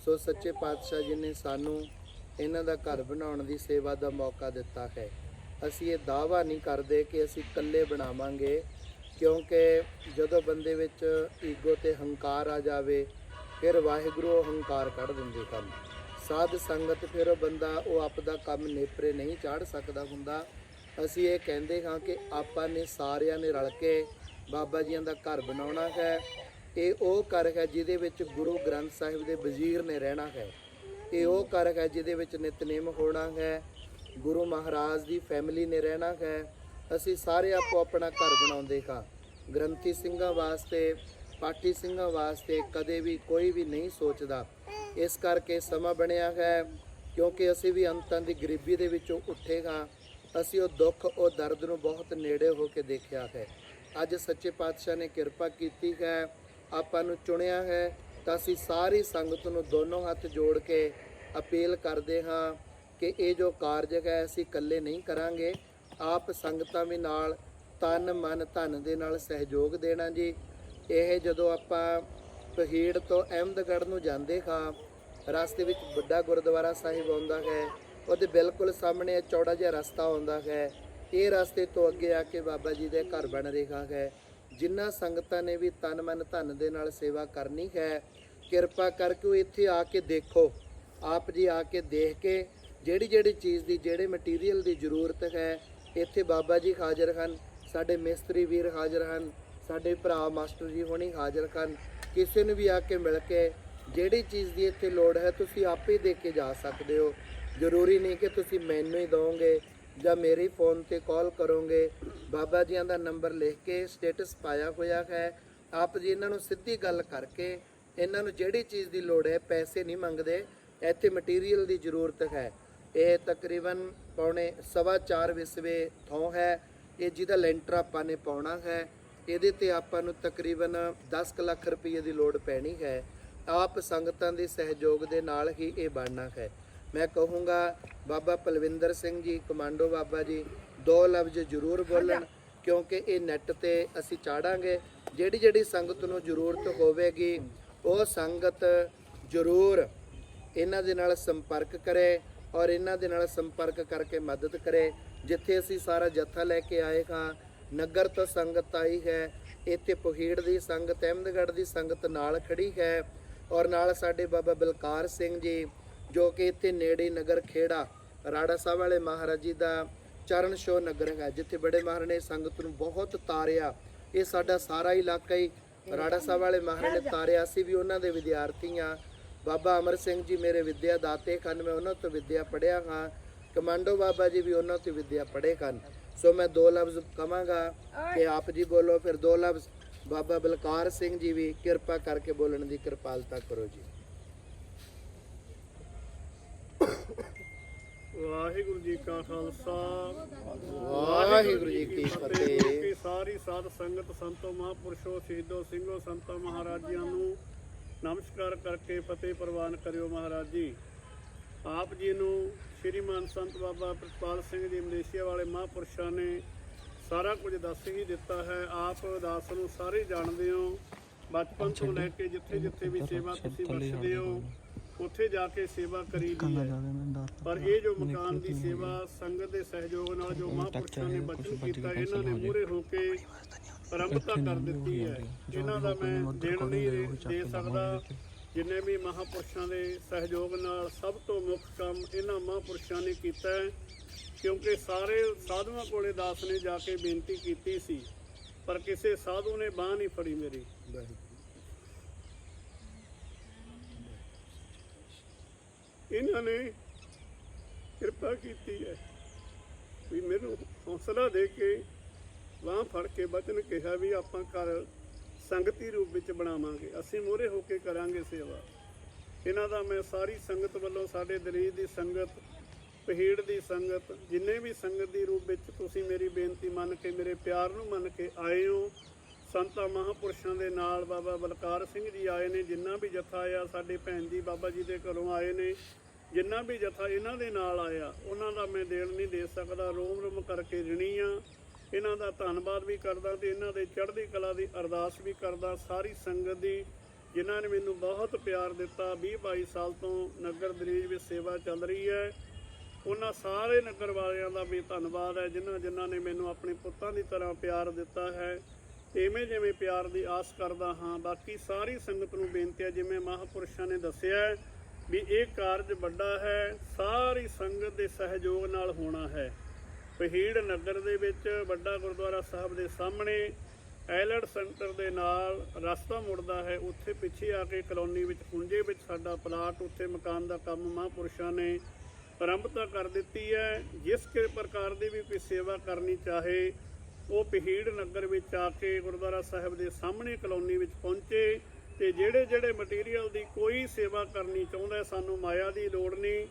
ਸੋ ਸੱਚੇ ਪਾਤਸ਼ਾਹ ਜੀ ਨੇ ਸਾਨੂੰ ਇਹਨਾਂ ਦਾ ਘਰ ਬਣਾਉਣ ਦੀ ਸੇਵਾ ਦਾ ਮੌਕਾ ਦਿੱਤਾ ਹੈ। ਅਸੀਂ ਇਹ ਦਾਅਵਾ ਨਹੀਂ ਕਰਦੇ ਕਿ ਅਸੀਂ ਇਕੱਲੇ ਬਣਾਵਾਂਗੇ, ਕਿਉਂਕਿ ਜਦੋਂ ਬੰਦੇ ਵਿੱਚ ਈਗੋ ਤੇ ਹੰਕਾਰ ਆ ਜਾਵੇ, ਫਿਰ ਵਾਹਿਗੁਰੂ ਉਹ ਹੰਕਾਰ ਕੱਢ ਦਿੰਦੇ ਹਨ। ਸਾਧ ਸੰਗਤ ਫਿਰ ਉਹ ਬੰਦਾ, ਉਹ ਆਪ ਦਾ ਕੰਮ ਨੇਪਰੇ ਨਹੀਂ ਚਾੜ ਸਕਦਾ ਹੁੰਦਾ। ਅਸੀਂ ਇਹ ਕਹਿੰਦੇ ਹਾਂ ਕਿ ਆਪਾਂ ਨੇ ਸਾਰਿਆਂ ਨੇ ਰਲ ਕੇ ਬਾਬਾ ਜੀਆਂ ਦਾ ਘਰ ਬਣਾਉਣਾ ਹੈ, ਇਹ ਉਹ ਘਰ ਹੈ ਜਿਹਦੇ ਵਿੱਚ ਗੁਰੂ ਗ੍ਰੰਥ ਸਾਹਿਬ ਦੇ ਵਜ਼ੀਰ ਨੇ ਰਹਿਣਾ ਹੈ। ਇਹ ਉਹ ਘਰ ਹੈ ਜਿਹਦੇ ਵਿੱਚ ਨਿਤਨੇਮ ਹੋਣਾ ਹੈ, ਗੁਰੂ ਮਹਾਰਾਜ ਦੀ ਫੈਮਿਲੀ ਨੇ ਰਹਿਣਾ ਹੈ। ਅਸੀਂ ਸਾਰੇ ਆਪੋ ਆਪਣਾ ਘਰ ਬਣਾਉਂਦੇ ਹਾਂ। ਗ੍ਰੰਥੀ ਸਿੰਘਾਂ ਵਾਸਤੇ, ਪਾਠੀ ਸਿੰਘਾਂ ਵਾਸਤੇ ਕਦੇ ਵੀ ਕੋਈ ਵੀ ਨਹੀਂ ਸੋਚਦਾ। ਇਸ ਕਰਕੇ ਸਮਾਂ ਬਣਿਆ ਹੈ, ਕਿਉਂਕਿ ਅਸੀਂ ਵੀ ਅੰਤਾਂ ਦੀ ਗਰੀਬੀ ਦੇ ਵਿੱਚੋਂ ਉੱਠੇ ਹਾਂ। ਅਸੀਂ ਉਹ ਦੁੱਖ, ਉਹ ਦਰਦ ਨੂੰ ਬਹੁਤ ਨੇੜੇ ਹੋ ਕੇ ਦੇਖਿਆ ਹੈ। ਅੱਜ ਸੱਚੇ ਪਾਤਸ਼ਾਹ ਨੇ ਕਿਰਪਾ ਕੀਤੀ ਹੈ, ਆਪਾਂ ਨੂੰ ਚੁਣਿਆ ਹੈ ਤਾਂ ਅਸੀਂ ਸਾਰੀ ਸੰਗਤ ਨੂੰ ਦੋਨੋਂ ਹੱਥ ਜੋੜ ਕੇ ਅਪੀਲ ਕਰਦੇ ਹਾਂ ਕਿ ਇਹ ਜੋ ਕਾਰਜ ਹੈ, ਅਸੀਂ ਇਕੱਲੇ ਨਹੀਂ ਕਰਾਂਗੇ। ਆਪ ਸੰਗਤਾਂ ਵੀ ਨਾਲ ਤਨ, ਮਨ, ਧਨ ਦੇ ਨਾਲ ਸਹਿਯੋਗ ਦੇਣਾ ਜੀ। ਇਹ ਜਦੋਂ ਆਪਾਂ ਪਹੀੜ ਤੋਂ ਅਹਿਮਦਗੜ੍ਹ ਨੂੰ ਜਾਂਦੇ ਹਾਂ, ਰਸਤੇ ਵਿੱਚ ਵੱਡਾ ਗੁਰਦੁਆਰਾ ਸਾਹਿਬ ਆਉਂਦਾ ਹੈ, ਉਹਦੇ ਬਿਲਕੁਲ ਸਾਹਮਣੇ ਚੌੜਾ ਜਿਹਾ ਰਸਤਾ ਆਉਂਦਾ ਹੈ। ਇਹ ਰਸਤੇ ਤੋਂ ਅੱਗੇ ਆ ਕੇ ਬਾਬਾ ਜੀ ਦੇ ਘਰ ਬਣ ਰਿਹਾ ਹੈ। ਜਿਨ੍ਹਾਂ ਸੰਗਤਾਂ ਨੇ ਵੀ ਤਨ ਮਨ ਧਨ ਦੇ ਨਾਲ ਸੇਵਾ ਕਰਨੀ ਹੈ, ਕਿਰਪਾ ਕਰਕੇ ਉਹ ਇੱਥੇ ਆ ਕੇ ਦੇਖੋ। ਆਪ ਜੀ ਆ ਕੇ ਦੇਖ ਕੇ ਜਿਹੜੀ ਜਿਹੜੀ ਚੀਜ਼ ਦੀ, ਜਿਹੜੇ ਮਟੀਰੀਅਲ ਦੀ ਜ਼ਰੂਰਤ ਹੈ, ਇੱਥੇ ਬਾਬਾ ਜੀ ਹਾਜ਼ਰ ਹਨ, ਸਾਡੇ ਮਿਸਤਰੀ ਵੀਰ ਹਾਜ਼ਰ ਹਨ, ਸਾਡੇ ਭਰਾ ਮਾਸਟਰ ਜੀ ਹੋਣੀ ਹਾਜ਼ਰ ਹਨ, ਕਿਸੇ ਨੂੰ ਵੀ ਆ ਕੇ ਮਿਲ ਕੇ ਜਿਹੜੀ ਚੀਜ਼ ਦੀ ਇੱਥੇ ਲੋੜ ਹੈ, ਤੁਸੀਂ ਆਪੇ ਦੇ ਕੇ ਜਾ ਸਕਦੇ ਹੋ। ਜ਼ਰੂਰੀ ਨਹੀਂ ਕਿ ਤੁਸੀਂ ਮੈਨੂੰ ਹੀ ਦਿਓਗੇ ਜਾਂ ਮੇਰੇ ਫੋਨ ਤੇ ਕਾਲ ਕਰੋਗੇ, ਬਾਬਾ ਜੀਆਂ ਦਾ ਨੰਬਰ ਲਿਖ ਕੇ ਸਟੇਟਸ ਪਾਇਆ ਹੋਇਆ ਹੈ। ਆਪ ਜੀ ਇਹਨਾਂ ਨੂੰ ਸਿੱਧੀ ਗੱਲ ਕਰਕੇ, ਇਹਨਾਂ ਨੂੰ ਜਿਹੜੀ ਚੀਜ਼ ਦੀ ਲੋੜ ਹੈ, ਪੈਸੇ ਨਹੀਂ ਮੰਗਦੇ, ਇੱਥੇ ਮਟੀਰੀਅਲ ਦੀ ਜ਼ਰੂਰਤ ਹੈ। ਇਹ ਤਕਰੀਬਨ ਪੌਣੇ ਸਵਾ ਚਾਰ ਵਿਸਵੇ ਥੋਂ ਹੈ। ਇਹ ਜਿਹਦਾ ਲੈਂਟਰ ਆਪਾਂ ਨੇ ਪਾਉਣਾ ਹੈ। ਇਹਦੇ ਤੇ ਆਪਾਂ ਨੂੰ ਤਕਰੀਬਨ 10 ਕੁ ਲੱਖ ਰੁਪਏ ਦੀ ਲੋੜ ਪੈਣੀ ਹੈ। ਆਪ ਸੰਗਤਾਂ ਦੇ ਸਹਿਯੋਗ ਦੇ ਨਾਲ ਹੀ ਇਹ ਬਣਨਾ ਹੈ। ਮੈਂ ਕਹੂੰਗਾ ਬਾਬਾ ਪਲਵਿੰਦਰ ਸਿੰਘ ਜੀ ਕਮਾਂਡੋ ਬਾਬਾ ਜੀ ਦੋ ਲਫ਼ਜ਼ ਜ਼ਰੂਰ ਬੋਲਣ ਕਿਉਂਕਿ ਇਹ ਨੈਟ ਤੇ ਅਸੀਂ ਚਾੜਾਂਗੇ। ਜਿਹੜੀ ਜਿਹੜੀ ਸੰਗਤ ਨੂੰ ਜ਼ਰੂਰਤ ਹੋਵੇਗੀ ਉਹ ਸੰਗਤ ਜ਼ਰੂਰ ਇਹਨਾਂ ਦੇ ਨਾਲ ਸੰਪਰਕ ਕਰੇ ਔਰ ਇਹਨਾਂ ਦੇ ਨਾਲ ਸੰਪਰਕ ਕਰਕੇ ਮਦਦ ਕਰੇ। ਜਿੱਥੇ ਅਸੀਂ ਸਾਰਾ ਜੱਥਾ ਲੈ ਕੇ ਆਏ ਹਾਂ ਨਗਰ ਤੋਂ ਸੰਗਤ ਆਈ ਹੈ ਇੱਥੇ ਪਹੀੜ ਦੀ ਸੰਗਤ ਅਹਿਮਦਗੜ੍ਹ ਦੀ ਸੰਗਤ ਨਾਲ ਖੜੀ ਹੈ ਔਰ ਨਾਲ ਸਾਡੇ ਬਾਬਾ ਬਲਕਾਰ ਸਿੰਘ ਜੀ ਜੋ ਕਿ ਇੱਥੇ ਨੇੜੇ ਨਗਰ ਖੇੜਾ, ਰਾੜਾ ਸਾਹਿਬ ਵਾਲੇ ਮਹਾਰਾਜ ਜੀ ਦਾ ਚਰਨ ਸ਼ੋ ਨਗਰ ਹੈ ਜਿੱਥੇ ਬੜੇ ਮਹਾਰਾਜ ਨੇ ਸੰਗਤ ਨੂੰ ਬਹੁਤ ਤਾਰਿਆ। ਇਹ ਸਾਡਾ ਸਾਰਾ ਇਲਾਕਾ ਹੀ ਰਾੜਾ ਸਾਹਿਬ ਵਾਲੇ ਮਹਾਰਾਜ ਨੇ ਤਾਰਿਆ। ਸੀ ਵੀ ਉਹਨਾਂ ਦੇ ਵਿਦਿਆਰਥੀ ਆ ਬਾਬਾ ਅਮਰ ਸਿੰਘ ਜੀ ਮੇਰੇ ਵਿਦਿਆ ਦਾਤੇ ਹਨ, ਮੈਂ ਉਹਨਾਂ ਤੋਂ ਵਿਦਿਆ ਪੜ੍ਹਿਆ ਹਾਂ। ਕਮਾਂਡੋ ਬਾਬਾ ਜੀ ਵੀ ਉਹਨਾਂ ਤੋਂ ਵਿਦਿਆ ਪੜ੍ਹੇ ਹਨ। ਸੋ ਮੈਂ ਦੋ ਲਫ਼ਜ਼ ਕਵਾਂਗਾ ਕਿ ਆਪ ਜੀ ਬੋਲੋ, ਫਿਰ ਦੋ ਲਫ਼ਜ਼ ਬਾਬਾ ਬਲਕਾਰ ਸਿੰਘ ਜੀ ਵੀ ਕਿਰਪਾ ਕਰਕੇ ਬੋਲਣ ਦੀ ਕਿਰਪਾਲਤਾ ਕਰੋ ਜੀ। ਵਾਹਿਗੁਰੂ ਜੀ ਕਾ ਖਾਲਸਾ। ਵਾਹਿਗੁਰੂ ਜੀ ਕੀ ਫਤਿਹ। ਕਿ ਸਾਰੀ ਸਾਧ ਸੰਗਤ ਸੰਤੋ ਮਹਾਪੁਰਸ਼ੋ ਸ਼ਹੀਦੋ ਸਿੰਘੋ ਸੰਤਾਂ ਮਹਾਰਾਜਿਆਂ ਨੂੰ ਨਮਸਕਾਰ ਕਰਕੇ ਫਤਿਹ ਪ੍ਰਵਾਨ ਕਰਿਓ ਮਹਾਰਾਜ ਜੀ। ਆਪ ਜੀ ਨੂੰ ਸ਼੍ਰੀਮਾਨ ਸੰਤ ਬਾਬਾ ਪ੍ਰਿਤਪਾਲ ਸਿੰਘ ਜੀ ਮਲੇਸ਼ੀਆ ਵਾਲੇ ਮਹਾਪੁਰਸ਼ਾਂ ਨੇ ਸਾਰਾ ਕੁਝ ਦੱਸ ਹੀ ਦਿੱਤਾ ਹੈ। ਆਪ ਦਾਸ ਨੂੰ ਸਾਰੇ ਜਾਣਦੇ ਹੋ। ਬਚਪਨ ਤੋਂ ਲੈ ਕੇ ਜਿੱਥੇ ਜਿੱਥੇ ਵੀ ਸੇਵਾ ਤੁਸੀਂ ਬਖਸ਼ਦੇ ਹੋ। ਉੱਥੇ ਜਾ ਕੇ ਸੇਵਾ ਕਰੀ ਦੀ ਹੈ। ਪਰ ਇਹ ਜੋ ਮਕਾਨ ਦੀ ਸੇਵਾ ਸੰਗਤ ਦੇ ਸਹਿਯੋਗ ਨਾਲ ਜੋ ਮਹਾਂਪੁਰਸ਼ਾਂ ਨੇ ਬਚਨ ਕੀਤਾ ਇਹਨਾਂ ਨੇ ਮੂਰੇ ਹੋ ਕੇ ਆਰੰਭਤਾ ਕਰ ਦਿੱਤੀ ਹੈ। ਇਹਨਾਂ ਦਾ ਮੈਂ ਦੇਣ ਨਹੀਂ ਦੇ ਸਕਦਾ ਜਿੰਨੇ ਵੀ ਮਹਾਂਪੁਰਸ਼ਾਂ ਦੇ ਸਹਿਯੋਗ ਨਾਲ ਸਭ ਤੋਂ ਮੁੱਖ ਕੰਮ ਇਹਨਾਂ ਮਹਾਂਪੁਰਸ਼ਾਂ ਨੇ ਕੀਤਾ ਹੈ ਕਿਉਂਕਿ ਸਾਰੇ ਸਾਧੂਆਂ ਕੋਲੇ ਦਾਸ ਨੇ ਜਾ ਕੇ ਬੇਨਤੀ ਕੀਤੀ ਸੀ ਪਰ ਕਿਸੇ ਸਾਧੂ ਨੇ ਬਾਹ ਨਹੀਂ ਫੜੀ ਮੇਰੀ। ਇਹਨਾਂ ਨੇ ਕਿਰਪਾ ਕੀਤੀ ਹੈ ਵੀ ਮੈਨੂੰ ਹੌਸਲਾ ਦੇ ਕੇ ਬਾਂਹ ਫੜ ਕੇ ਬਚਨ ਕਿਹਾ ਵੀ ਆਪਾਂ ਘਰ ਸੰਗਤੀ ਰੂਪ ਵਿੱਚ ਬਣਾਵਾਂਗੇ, ਅਸੀਂ ਮੋਹਰੇ ਹੋ ਕੇ ਕਰਾਂਗੇ ਸੇਵਾ। ਇਹਨਾਂ ਦਾ ਮੈਂ ਸਾਰੀ ਸੰਗਤ ਵੱਲੋਂ, ਸਾਡੇ ਦਲੀਲ ਦੀ ਸੰਗਤ, ਪਹੀੜ ਦੀ ਸੰਗਤ, ਜਿੰਨੇ ਵੀ ਸੰਗਤ ਦੀ ਰੂਪ ਵਿੱਚ ਤੁਸੀਂ ਮੇਰੀ ਬੇਨਤੀ ਮੰਨ ਕੇ, ਮੇਰੇ ਪਿਆਰ ਨੂੰ ਮੰਨ ਕੇ ਆਏ ਹੋ, ਸੰਤਾਂ ਮਹਾਂਪੁਰਸ਼ਾਂ ਦੇ ਨਾਲ ਬਾਬਾ ਬਲਕਾਰ ਸਿੰਘ ਜੀ ਆਏ ਨੇ, ਜਿੰਨਾ ਵੀ ਜਥਾ ਆਇਆ ਸਾਡੇ ਭੈਣ ਜੀ ਬਾਬਾ ਜੀ ਦੇ ਘਰੋਂ ਆਏ ਨੇ। ਜਿੰਨਾ ਵੀ ਜਥਾ ਇਹਨਾਂ ਦੇ ਨਾਲ ਆਇਆ, ਉਹਨਾਂ ਦਾ ਮੈਂ ਦੇਣ ਨਹੀਂ ਦੇ ਸਕਦਾ। ਰੋਮ ਰੋਮ ਕਰਕੇ ਰਿਣੀ ਆ। ਇਹਨਾਂ ਦਾ ਧੰਨਵਾਦ ਵੀ ਕਰਦਾ ਤੇ ਇਹਨਾਂ ਦੇ ਚੜ੍ਹਦੀ ਕਲਾ ਦੀ ਅਰਦਾਸ ਵੀ ਕਰਦਾ। ਸਾਰੀ ਸੰਗਤ ਦੀ, ਜਿਨ੍ਹਾਂ ਨੇ ਮੈਨੂੰ ਬਹੁਤ ਪਿਆਰ ਦਿੱਤਾ 20 22 ਸਾਲ ਤੋਂ ਨਗਰ ਦਰੀਜ ਵਿੱਚ ਸੇਵਾ ਚੱਲ ਰਹੀ ਹੈ। ਉਹਨਾਂ ਸਾਰੇ ਨਗਰ ਵਾਲਿਆਂ ਦਾ ਵੀ ਧੰਨਵਾਦ ਹੈ, ਜਿਨ੍ਹਾਂ ਜਿਨ੍ਹਾਂ ਨੇ ਮੈਨੂੰ ਆਪਣੇ ਪੁੱਤਾਂ ਦੀ ਤਰ੍ਹਾਂ ਪਿਆਰ ਦਿੱਤਾ ਹੈ। ਇਵੇਂ ਜਿਵੇਂ ਪਿਆਰ ਦੀ ਆਸ ਕਰਦਾ ਹਾਂ। ਬਾਕੀ ਸਾਰੀ ਸੰਗਤ ਨੂੰ ਬੇਨਤੀ ਹੈ, ਜਿਵੇਂ ਮਹਾਪੁਰਸ਼ਾਂ ਨੇ ਦੱਸਿਆ ਹੈ ਵੀ ਇਹ ਕਾਰਜ ਵੱਡਾ ਹੈ, ਸਾਰੀ ਸੰਗਤ ਦੇ ਸਹਿਯੋਗ ਨਾਲ ਹੋਣਾ ਹੈ। ਪਹੀੜ ਨਗਰ ਦੇ ਵਿੱਚ ਵੱਡਾ ਗੁਰਦੁਆਰਾ ਸਾਹਿਬ ਦੇ ਸਾਹਮਣੇ ਐਲਰਟ ਸੈਂਟਰ ਦੇ ਨਾਲ ਰਸਤਾ ਮੁੜਦਾ ਹੈ। ਉੱਥੇ ਪਿੱਛੇ ਆ ਕੇ ਕਲੋਨੀ ਵਿੱਚ ਕੁੰਜੇ ਵਿੱਚ ਸਾਡਾ ਪਲਾਟ, ਉੱਥੇ ਮਕਾਨ ਦਾ ਕੰਮ ਮਹਾਂਪੁਰਸ਼ਾਂ ਨੇ ਆਰੰਭਤਾ ਕਰ ਦਿੱਤੀ ਹੈ। ਜਿਸ ਕਿ ਪ੍ਰਕਾਰ ਦੀ ਵੀ ਕੋਈ ਸੇਵਾ ਕਰਨੀ ਚਾਹੇ, ਉਹ ਪਹੀੜ ਨਗਰ ਵਿੱਚ ਆ ਕੇ ਗੁਰਦੁਆਰਾ ਸਾਹਿਬ ਦੇ ਸਾਹਮਣੇ ਕਲੋਨੀ ਵਿੱਚ ਪਹੁੰਚੇ। ਤੇ ਜਿਹੜੇ ਜਿਹੜੇ ਮਟੀਰੀਅਲ ਦੀ ਕੋਈ ਸੇਵਾ ਕਰਨੀ ਚਾਹੁੰਦਾ ਸਾਨੂੰ ਮਾਇਆ ਦੀ ਲੋੜ ਨਹੀਂ।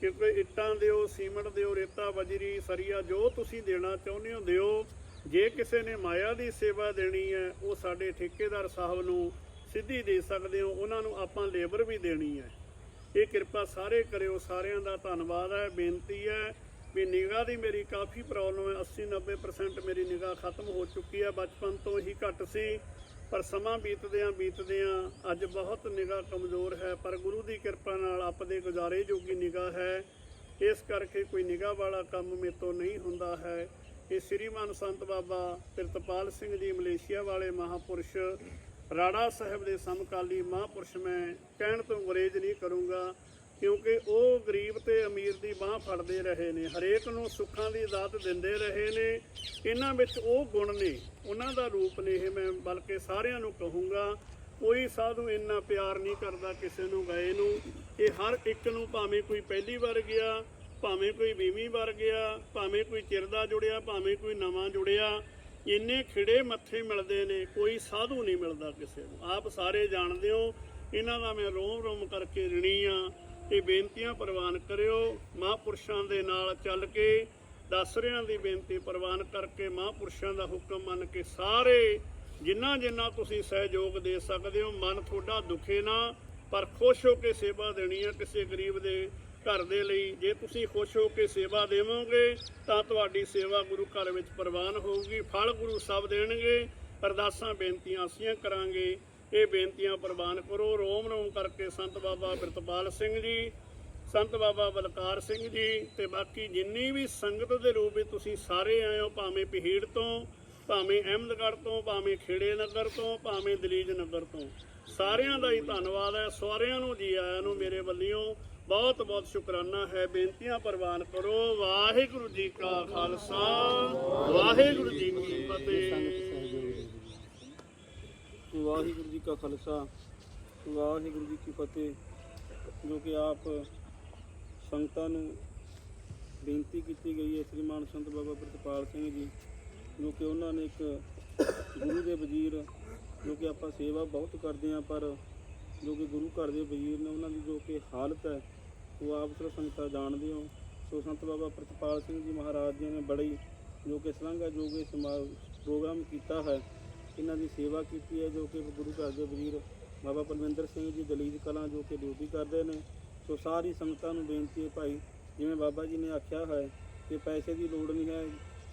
ਕਿਉਂਕਿ ਇੱਟਾਂ ਦਿਓ, ਸੀਮੈਂਟ ਦਿਓ, ਰੇਤਾ, ਬਜਰੀ, ਸਰੀਆ, ਜੋ ਤੁਸੀਂ ਦੇਣਾ ਚਾਹੁੰਦੇ ਹੋ, ਦਿਓ। ਜੇ ਕਿਸੇ ਨੇ ਮਾਇਆ ਦੀ ਸੇਵਾ ਦੇਣੀ ਹੈ, ਉਹ ਸਾਡੇ ਠੇਕੇਦਾਰ ਸਾਹਿਬ ਨੂੰ ਸਿੱਧੀ ਦੇ ਸਕਦੇ ਹੋ, ਉਹਨਾਂ ਨੂੰ ਆਪਾਂ ਲੇਬਰ ਵੀ ਦੇਣੀ ਹੈ। ਇਹ ਕਿਰਪਾ ਸਾਰੇ ਕਰਿਓ, ਸਾਰਿਆਂ ਦਾ ਧੰਨਵਾਦ ਹੈ, ਬੇਨਤੀ ਹੈ ਵੀ ਨਿਗਾਹ ਦੀ ਮੇਰੀ ਕਾਫੀ ਪ੍ਰੋਬਲਮ ਹੈ 80 90% ਮੇਰੀ ਨਿਗਾਹ ਖਤਮ ਹੋ ਚੁੱਕੀ ਹੈ, ਬਚਪਨ ਤੋਂ ਹੀ ਘੱਟ ਸੀ। ਪਰ ਸਮਾਂ ਬੀਤਦਿਆਂ ਬੀਤਦਿਆਂ ਅੱਜ ਬਹੁਤ ਨਿਗਾਹ ਕਮਜ਼ੋਰ ਹੈ, ਪਰ ਗੁਰੂ ਦੀ ਕਿਰਪਾ ਨਾਲ ਆਪਦੇ ਗੁਜ਼ਾਰੇ ਜੋਗੀ ਨਿਗਾਹ ਹੈ। ਇਸ ਕਰਕੇ ਕੋਈ ਨਿਗਾਹ ਵਾਲਾ ਕੰਮ ਮੇਰੇ ਤੋਂ ਨਹੀਂ ਹੁੰਦਾ ਹੈ। ਇਹ ਸ੍ਰੀਮਾਨ ਸੰਤ ਬਾਬਾ ਪ੍ਰਿਤਪਾਲ ਸਿੰਘ ਜੀ, ਮਲੇਸ਼ੀਆ ਵਾਲੇ ਮਹਾਪੁਰਸ਼ ਰਾੜਾ ਸਾਹਿਬ ਦੇ ਸਮਕਾਲੀ ਮਹਾਪੁਰਸ਼ ਮੈਂ ਕਹਿਣ ਤੋਂ ਗੁਰੇਜ਼ ਨਹੀਂ ਕਰੂੰਗਾ। ਕਿਉਂਕਿ ਉਹ ਗਰੀਬ ਤੇ ਅਮੀਰ ਦੀ ਬਾਹ ਫੜਦੇ ਰਹੇ ਨੇ, ਹਰੇਕ ਨੂੰ ਸੁੱਖਾਂ ਦੀ ਦਾਤ ਦਿੰਦੇ ਰਹੇ ਨੇ। ਇਹਨਾਂ ਵਿੱਚ ਉਹ ਗੁਣ ਨੇ, ਉਹਨਾਂ ਦਾ ਰੂਪ ਨੇ ਇਹ ਮੈਂ ਬਲਕਿ ਸਾਰਿਆਂ ਨੂੰ ਕਹੂੰਗਾ। ਕੋਈ ਸਾਧੂ ਇੰਨਾ ਪਿਆਰ ਨਹੀਂ ਕਰਦਾ ਕਿਸੇ ਨੂੰ ਗਏ ਨੂੰ। ਇਹ ਹਰ ਇੱਕ ਨੂੰ ਭਾਵੇਂ ਕੋਈ ਪਹਿਲੀ ਵਾਰ ਗਿਆ, ਭਾਵੇਂ ਕੋਈ 20ਵੀਂ ਵਾਰ ਗਿਆ, ਭਾਵੇਂ ਕੋਈ ਚਿਰ ਦਾ ਜੁੜਿਆ, ਭਾਵੇਂ ਕੋਈ ਨਵਾਂ ਜੁੜਿਆ, ਇੰਨੇ ਖਿੜੇ ਮੱਥੇ ਮਿਲਦੇ ਨੇ, ਕੋਈ ਸਾਧੂ ਨਹੀਂ ਮਿਲਦਾ ਕਿਸੇ ਨੂੰ। ਆਪ ਸਾਰੇ ਜਾਣਦੇ ਹੋ, ਇਹਨਾਂ ਦਾ ਮੈਂ ਰੋਮ ਰੋਮ ਕਰਕੇ ਰਿਣੀ ਆ ਇਹ ਬੇਨਤੀਆਂ ਪ੍ਰਵਾਨ ਕਰਿਓ। ਮਹਾਂਪੁਰਸ਼ਾਂ ਦੇ ਨਾਲ ਚੱਲ ਕੇ ਦਾਸਰਿਆਂ ਦੀ ਬੇਨਤੀ ਪ੍ਰਵਾਨ ਕਰਕੇ ਮਹਾਂਪੁਰਸ਼ਾਂ ਦਾ ਹੁਕਮ ਮੰਨ ਕੇ ਸਾਰੇ ਜਿੰਨਾ ਜਿੰਨਾ ਤੁਸੀਂ ਸਹਿਯੋਗ ਦੇ ਸਕਦੇ ਹੋ, ਮਨ ਤੁਹਾਡਾ ਦੁਖੇ ਨਾ, ਪਰ ਖੁਸ਼ ਹੋ ਕੇ ਸੇਵਾ ਦੇਣੀ ਹੈ ਕਿਸੇ ਗਰੀਬ ਦੇ ਘਰ ਦੇ ਲਈ। ਜੇ ਤੁਸੀਂ ਖੁਸ਼ ਹੋ ਕੇ ਸੇਵਾ ਦੇਵੋਗੇ, ਤਾਂ ਤੁਹਾਡੀ ਸੇਵਾ ਗੁਰੂ ਘਰ ਵਿੱਚ ਪ੍ਰਵਾਨ ਹੋਊਗੀ, ਫਲ ਗੁਰੂ ਸਭ ਦੇਣਗੇ। ਅਰਦਾਸਾਂ, ਬੇਨਤੀਆਂ ਅਸੀਂ ਕਰਾਂਗੇ। ਇਹ ਬੇਨਤੀਆਂ ਪ੍ਰਵਾਨ ਕਰੋ। ਰੋਮ ਰੋਮ ਕਰਕੇ ਸੰਤ ਬਾਬਾ ਬਿਰਤਪਾਲ ਸਿੰਘ ਜੀ, ਸੰਤ ਬਾਬਾ ਬਲਕਾਰ ਸਿੰਘ ਜੀ ਤੇ ਬਾਕੀ ਜਿੰਨੀ ਵੀ ਸੰਗਤ ਦੇ ਰੂਪ ਵਿੱਚ ਤੁਸੀਂ ਸਾਰੇ ਆਏ ਹੋ, ਭਾਵੇਂ ਪਹੀੜ ਤੋਂ, ਭਾਵੇਂ ਅਹਿਮਦਗੜ੍ਹ ਤੋਂ, ਭਾਵੇਂ ਖੇੜੇ ਨਗਰ ਤੋਂ, ਭਾਵੇਂ ਦਲੀਜ ਨਗਰ ਤੋਂ, ਸਾਰਿਆਂ ਦਾ ਹੀ ਧੰਨਵਾਦ ਹੈ। ਸਾਰਿਆਂ ਨੂੰ ਜੀ ਆਇਆਂ ਨੂੰ ਮੇਰੇ ਵੱਲੋਂ ਬਹੁਤ ਬਹੁਤ ਸ਼ੁਕਰਾਨਾ ਹੈ। ਬੇਨਤੀਆਂ ਪ੍ਰਵਾਨ ਕਰੋ। ਵਾਹਿਗੁਰੂ ਜੀ ਕਾ ਖਾਲਸਾ, ਵਾਹਿਗੁਰੂ ਜੀ ਕੀ ਫਤਿਹ। ਵਾਹਿਗੁਰੂ ਜੀ ਕਾ ਖਾਲਸਾ, ਵਾਹਿਗੁਰੂ ਜੀ ਕੀ ਫਤਿਹ। ਜੋ ਕਿ ਆਪ ਸੰਗਤਾਂ ਨੂੰ ਬੇਨਤੀ ਕੀਤੀ ਗਈ ਹੈ ਸ੍ਰੀਮਾਨ ਸੰਤ ਬਾਬਾ ਪ੍ਰਤਪਾਲ ਸਿੰਘ ਜੀ, ਜੋ ਕਿ ਉਹਨਾਂ ਨੇ ਇੱਕ ਗੁਰੂ ਦੇ ਵਜ਼ੀਰ, ਜੋ ਕਿ ਆਪਾਂ ਸੇਵਾ ਬਹੁਤ ਕਰਦੇ ਹਾਂ, ਪਰ ਜੋ ਕਿ ਗੁਰੂ ਘਰ ਦੇ ਵਜ਼ੀਰ ਨੇ ਉਹਨਾਂ ਦੀ ਜੋ ਕਿ ਹਾਲਤ ਹੈ, ਉਹ ਆਪ ਸਿਰ ਸੰਗਤਾਂ ਜਾਣਦੇ ਹੋ। ਸੋ ਸੰਤ ਬਾਬਾ ਪ੍ਰਤਪਾਲ ਸਿੰਘ ਜੀ ਮਹਾਰਾਜ ਜੀ ਨੇ ਬੜੀ ਜੋ ਕਿ ਸਲਾਘਾ ਜੋਗੇ ਕਿ ਸਮਾ ਪ੍ਰੋਗਰਾਮ ਕੀਤਾ ਹੈ। ਇਹਨਾਂ ਦੀ ਸੇਵਾ ਕੀਤੀ ਹੈ ਜੋ ਕਿ ਗੁਰੂ ਘਰ ਦੇ ਵਜ਼ੀਰ ਬਾਬਾ ਪਰਮਿੰਦਰ ਸਿੰਘ ਜੀ ਦਲੀਜ ਕਲਾਂ ਜੋ ਕਿ ਡਿਊਟੀ ਕਰਦੇ ਨੇ। ਸੋ ਸਾਰੀ ਸੰਗਤਾਂ ਨੂੰ ਬੇਨਤੀ ਹੈ ਭਾਈ, ਜਿਵੇਂ ਬਾਬਾ ਜੀ ਨੇ ਆਖਿਆ ਹੈ ਕਿ ਪੈਸੇ ਦੀ ਲੋੜ ਨਹੀਂ ਹੈ,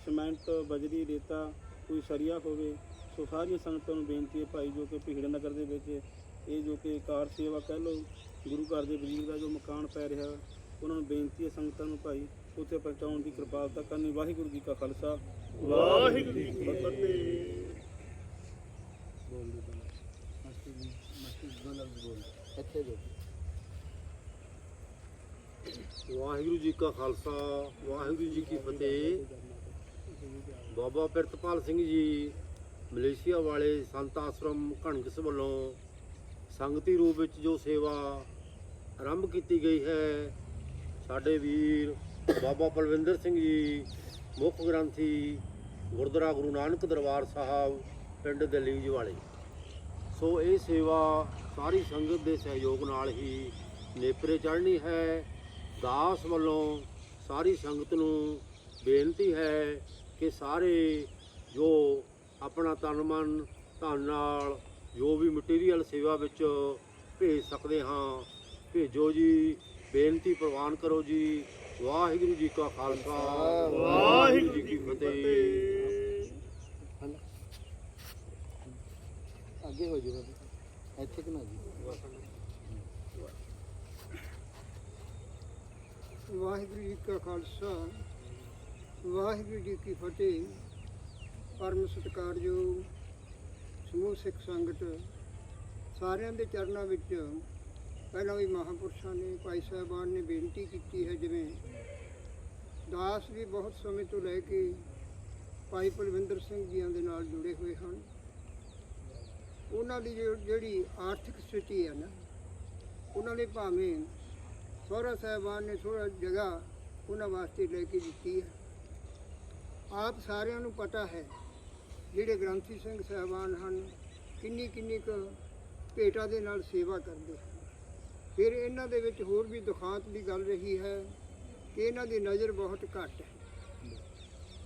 ਸੀਮੈਂਟ, ਬਜਰੀ, ਰੇਤਾ ਕੋਈ ਸਰੀਆ ਹੋਵੇ, ਸੋ ਸਾਰੀਆਂ ਸੰਗਤਾਂ ਨੂੰ ਬੇਨਤੀ ਹੈ ਭਾਈ ਜੋ ਕਿ ਭੀੜ ਨਗਰ ਦੇ ਵਿੱਚ ਇਹ ਜੋ ਕਿ ਕਾਰ ਸੇਵਾ ਕਹਿ ਲਓ, ਗੁਰੂ ਘਰ ਦੇ ਵਜ਼ੀਰ ਦਾ ਜੋ ਮਕਾਨ ਪੈ ਰਿਹਾ, ਉਹਨਾਂ ਨੂੰ ਬੇਨਤੀ ਹੈ ਸੰਗਤਾਂ ਨੂੰ ਭਾਈ ਉੱਥੇ ਪਹੁੰਚਾਉਣ ਦੀ ਕਿਰਪਾਲਤਾ ਕਰਨੀ। ਵਾਹਿਗੁਰੂ ਜੀ ਕਾ ਖਾਲਸਾ। ਵਾਹਿਗੁਰੂ ਜੀ ਕੀ ਫਤਿਹ। ਵਾਹਿਗੁਰੂ ਜੀ ਕਾ ਖਾਲਸਾ, ਵਾਹਿਗੁਰੂ ਜੀ ਕੀ ਫਤਿਹ। ਬਾਬਾ ਪ੍ਰਿਤਪਾਲ ਸਿੰਘ ਜੀ, ਮਲੇਸ਼ੀਆ ਵਾਲੇ ਸੰਤ ਆਸ਼ਰਮ ਘਣਗਸ ਵੱਲੋਂ ਸੰਗਤੀ ਰੂਪ ਵਿੱਚ ਜੋ ਸੇਵਾ ਆਰੰਭ ਕੀਤੀ ਗਈ ਹੈ, ਸਾਡੇ ਵੀਰ ਬਾਬਾ ਪਲਵਿੰਦਰ ਸਿੰਘ ਜੀ, ਮੁੱਖ ਗ੍ਰੰਥੀ ਗੁਰਦੁਆਰਾ ਗੁਰੂ ਨਾਨਕ ਦਰਬਾਰ ਸਾਹਿਬ, ਪਿੰਡ ਦਲੀਜ ਵਾਲੇ ਸੋ ਇਹ ਸੇਵਾ ਸਾਰੀ ਸੰਗਤ ਦੇ ਸਹਿਯੋਗ ਨਾਲ ਹੀ ਨੇਪਰੇ ਚੜ੍ਹਨੀ ਹੈ। ਦਾਸ ਵੱਲੋਂ ਸਾਰੀ ਸੰਗਤ ਨੂੰ ਬੇਨਤੀ ਹੈ ਕਿ ਸਾਰੇ ਜੋ ਆਪਣਾ ਤਨ ਮਨ ਧਨ ਨਾਲ ਜੋ ਵੀ ਮਟੀਰੀਅਲ ਸੇਵਾ ਵਿੱਚ ਭੇਜ ਸਕਦੇ ਹਾਂ ਭੇਜੋ ਜੀ। ਬੇਨਤੀ ਪ੍ਰਵਾਨ ਕਰੋ ਜੀ। ਵਾਹਿਗੁਰੂ ਜੀ ਕਾ ਖਾਲਸਾ। ਵਾਹਿਗੁਰੂ ਜੀ ਕੀ ਫਤਿਹ। ਅੱਗੇ ਹੋ ਜਾਊਗਾ ਇੱਥੇ ਕਿ ਨਾ ਜੀ? ਵਾਹਿਗੁਰੂ ਜੀ ਕਾ ਖਾਲਸਾ, ਵਾਹਿਗੁਰੂ ਜੀ ਕੀ ਫਤਿਹ। ਪਰਮ ਸਤਿਕਾਰਯੋਗ ਸਮੂਹ ਸਿੱਖ ਸੰਗਤ, ਸਾਰਿਆਂ ਦੇ ਚਰਨਾਂ ਵਿੱਚ ਪਹਿਲਾਂ ਵੀ ਮਹਾਂਪੁਰਸ਼ਾਂ ਨੇ, ਭਾਈ ਸਾਹਿਬਾਨ ਨੇ ਬੇਨਤੀ ਕੀਤੀ ਹੈ, ਜਿਵੇਂ ਦਾਸ ਵੀ ਬਹੁਤ ਸਮੇਂ ਤੋਂ ਲੈ ਕੇ ਭਾਈ ਪਲਵਿੰਦਰ ਸਿੰਘ ਜੀਆਂ ਦੇ ਨਾਲ ਜੁੜੇ ਹੋਏ ਹਨ। ਉਹਨਾਂ ਦੀ ਜੋ- ਜਿਹੜੀ ਆਰਥਿਕ ਸਥਿਤੀ ਹੈ ਨਾ, ਉਹਨਾਂ ਨੇ ਭਾਵੇਂ ਸਹੁਰਾ ਸਾਹਿਬਾਨ ਨੇ ਥੋੜਾ ਜਗ੍ਹਾ ਉਹਨਾਂ ਵਾਸਤੇ ਲੈ ਕੇ ਦਿੱਤੀ ਹੈ। ਆਪ ਸਾਰਿਆਂ ਨੂੰ ਪਤਾ ਹੈ ਜਿਹੜੇ ਗ੍ਰੰਥੀ ਸਿੰਘ ਸਾਹਿਬਾਨ ਹਨ, ਕਿੰਨੀ ਕਿੰਨੀ ਕੁ ਭੇਟਾਂ ਦੇ ਨਾਲ ਸੇਵਾ ਕਰਦੇ ਹਨ। ਫਿਰ ਇਹਨਾਂ ਦੇ ਵਿੱਚ ਹੋਰ ਵੀ ਦੁਖਾਂਤ ਦੀ ਗੱਲ ਰਹੀ ਹੈ ਕਿ ਇਹਨਾਂ ਦੀ ਨਜ਼ਰ ਬਹੁਤ ਘੱਟ ਹੈ।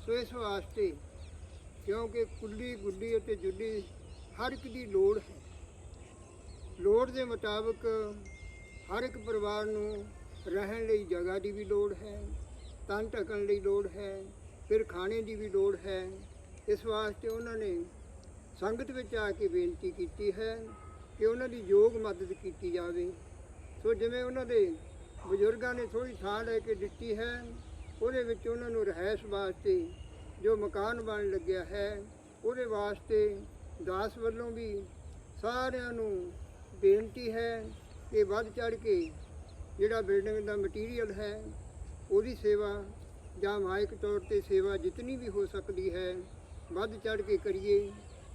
ਸੋ ਇਸ ਵਾਸਤੇ ਕਿਉਂਕਿ ਕੁੱਲੀ ਗੁੱਡੀ ਅਤੇ ਜੁੱਡੀ ਹਰ ਇੱਕ ਦੀ ਲੋੜ ਹੈ। ਲੋੜ ਦੇ ਮੁਤਾਬਕ ਹਰ ਇੱਕ ਪਰਿਵਾਰ ਨੂੰ ਰਹਿਣ ਲਈ ਜਗ੍ਹਾ ਦੀ ਵੀ ਲੋੜ ਹੈ, ਤਨ ਢਕਣ ਲਈ ਲੋੜ ਹੈ, ਫਿਰ ਖਾਣੇ ਦੀ ਵੀ ਲੋੜ ਹੈ। ਇਸ ਵਾਸਤੇ ਉਹਨਾਂ ਨੇ ਸੰਗਤ ਵਿੱਚ ਆ ਕੇ ਬੇਨਤੀ ਕੀਤੀ ਹੈ ਕਿ ਉਹਨਾਂ ਦੀ ਯੋਗ ਮਦਦ ਕੀਤੀ ਜਾਵੇ। ਸੋ ਜਿਵੇਂ ਉਹਨਾਂ ਦੇ ਬਜ਼ੁਰਗਾਂ ਨੇ ਥੋੜੀ ਥਾਂ ਲੈ ਕੇ ਦਿੱਤੀ ਹੈ, ਉਹਦੇ ਵਿੱਚ ਉਹਨਾਂ ਨੂੰ ਰਹਿائش ਵਾਸਤੇ ਜੋ ਮਕਾਨ ਬਣ ਲੱਗਿਆ ਹੈ, ਉਹਦੇ ਵਾਸਤੇ ਦਾਸ ਵੱਲੋਂ ਵੀ ਸਾਰਿਆਂ ਨੂੰ ਬੇਨਤੀ ਹੈ ਕਿ ਵੱਧ ਚੜ ਕੇ ਜਿਹੜਾ ਬਿਲਡਿੰਗ ਦਾ ਮਟੀਰੀਅਲ ਹੈ, ਉਹਦੀ ਸੇਵਾ ਜਾਂ ਮਾਇਕ ਤੌਰ ਤੇ ਸੇਵਾ ਜਿਤਨੀ ਵੀ ਹੋ ਸਕਦੀ ਹੈ, ਵੱਧ ਚੜ ਕੇ ਕਰੀਏ,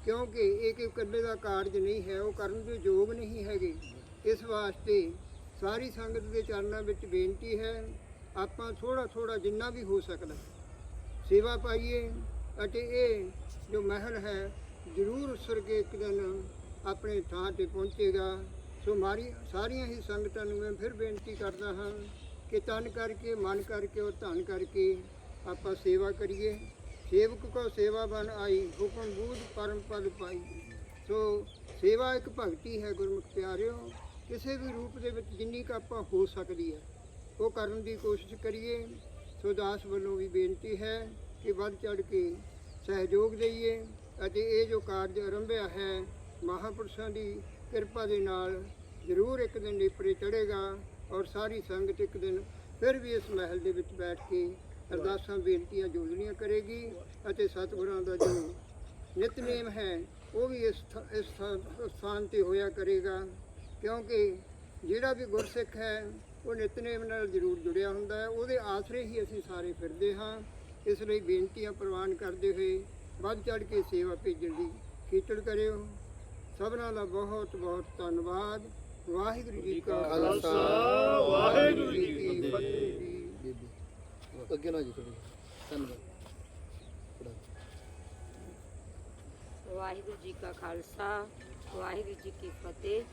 ਕਿਉਂਕਿ ਇਹ ਕਿ ਇਕੱਲੇ ਦਾ ਕਾਰਜ ਨਹੀਂ ਹੈ, ਉਹ ਕਰਨ ਦੇ ਯੋਗ ਨਹੀਂ ਹੈਗੇ। ਇਸ ਵਾਸਤੇ ਸਾਰੀ ਸੰਗਤ ਦੇ ਚਰਨਾਂ ਵਿੱਚ ਬੇਨਤੀ ਹੈ, ਆਪਾਂ ਥੋੜਾ ਥੋੜਾ ਜਿੰਨਾ ਵੀ ਹੋ ਸਕਦਾ, ਸੇਵਾ ਪਾਈਏ ਅਤੇ ਇਹ ਜੋ ਮਹਿਲ ਹੈ ਜ਼ਰੂਰ ਉਸਰ ਕੇ ਇੱਕ ਦਿਨ ਆਪਣੇ ਥਾਂ ਤੇ ਪਹੁੰਚੇਗਾ। ਸੋ ਮਾਰੀ, ਸਾਰੀਆਂ ਹੀ ਸੰਗਤਾਂ ਨੂੰ ਮੈਂ ਫਿਰ ਬੇਨਤੀ ਕਰਦਾ ਹਾਂ ਕਿ ਤਨ ਕਰਕੇ, ਮਨ ਕਰਕੇ ਔਰ ਧਨ ਕਰਕੇ ਆਪਾਂ ਸੇਵਾ ਕਰੀਏ। ਸੇਵਕ ਕੋ ਸੇਵਾ ਬਨ ਆਈ, ਹੁਕਮ ਬੂਧ ਪਰਮ ਪਦ ਪਾਈ। ਸੋ ਸੇਵਾ ਇੱਕ ਭਗਤੀ ਹੈ ਗੁਰਮੁਖ ਪਿਆਰਿਓ, ਕਿਸੇ ਵੀ ਰੂਪ ਦੇ ਵਿੱਚ ਜਿੰਨੀ ਕੁ ਆਪਾਂ ਹੋ ਸਕਦੀ ਹੈ, ਉਹ ਕਰਨ ਦੀ ਕੋਸ਼ਿਸ਼ ਕਰੀਏ। ਸੋ ਦਾਸ ਵੱਲੋਂ ਵੀ ਬੇਨਤੀ ਹੈ ਕਿ ਵੱਧ ਚੜ ਕੇ ਸਹਿਯੋਗ ਦਈਏ। ਅਤੇ ਇਹ ਜੋ ਕਾਰਜ ਆਰੰਭਿਆ ਹੈ, ਮਹਾਪੁਰਸ਼ਾਂ ਦੀ ਕਿਰਪਾ ਦੇ ਨਾਲ ਜ਼ਰੂਰ ਇੱਕ ਦਿਨ ਨਿਪਰੇ ਚੜੇਗਾ ਔਰ ਸਾਰੀ ਸੰਗਤ ਇੱਕ ਦਿਨ ਫਿਰ ਵੀ ਇਸ ਮਹਿਲ ਦੇ ਵਿੱਚ ਬੈਠ ਕੇ ਅਰਦਾਸਾਂ, ਬੇਨਤੀਆਂ ਜੋੜਨੀਆਂ ਕਰੇਗੀ ਅਤੇ ਸਤਿਗੁਰਾਂ ਦਾ ਜੋ ਨਿਤਨੇਮ ਹੈ, ਉਹ ਵੀ ਇਸ ਥ- ਇਸ ਸਥਾਨ ਤੇ ਹੋਇਆ ਕਰੇਗਾ। ਕਿਉਂਕਿ ਜਿਹੜਾ ਵੀ ਗੁਰਸਿੱਖ ਹੈ, ਉਹ ਨਿਤਨੇਮ ਨਾਲ ਜ਼ਰੂਰ ਜੁੜਿਆ ਹੁੰਦਾ ਹੈ। ਉਹਦੇ ਆਸਰੇ ਹੀ ਅਸੀਂ ਸਾਰੇ ਫਿਰਦੇ ਹਾਂ। ਇਸ ਲਈ ਬੇਨਤੀਆਂ ਪ੍ਰਵਾਨ ਕਰਦੇ ਹੋਏ ਵੱਧ ਚੜ ਕੇ ਸੇਵਾ ਭੇਜਣ ਦੀ ਖੇਚਲ ਕਰਿਓ। ਸਭਨਾਂ ਦਾ ਬਹੁਤ ਬਹੁਤ ਧੰਨਵਾਦ। ਵਾਹਿਗੁਰੂ ਜੀ ਕਾ ਖਾਲਸਾ। ਵਾਹਿਗੁਰੂ ਜੀ ਕੀ ਫਤਿਹ। ਅੱਗੇ ਨਾ ਜੀ ਧੰਨਵਾਦ। ਵਾਹਿਗੁਰੂ ਜੀ ਕਾ ਖਾਲਸਾ। ਵਾਹਿਗੁਰੂ ਜੀ ਕੀ ਫਤਿਹ।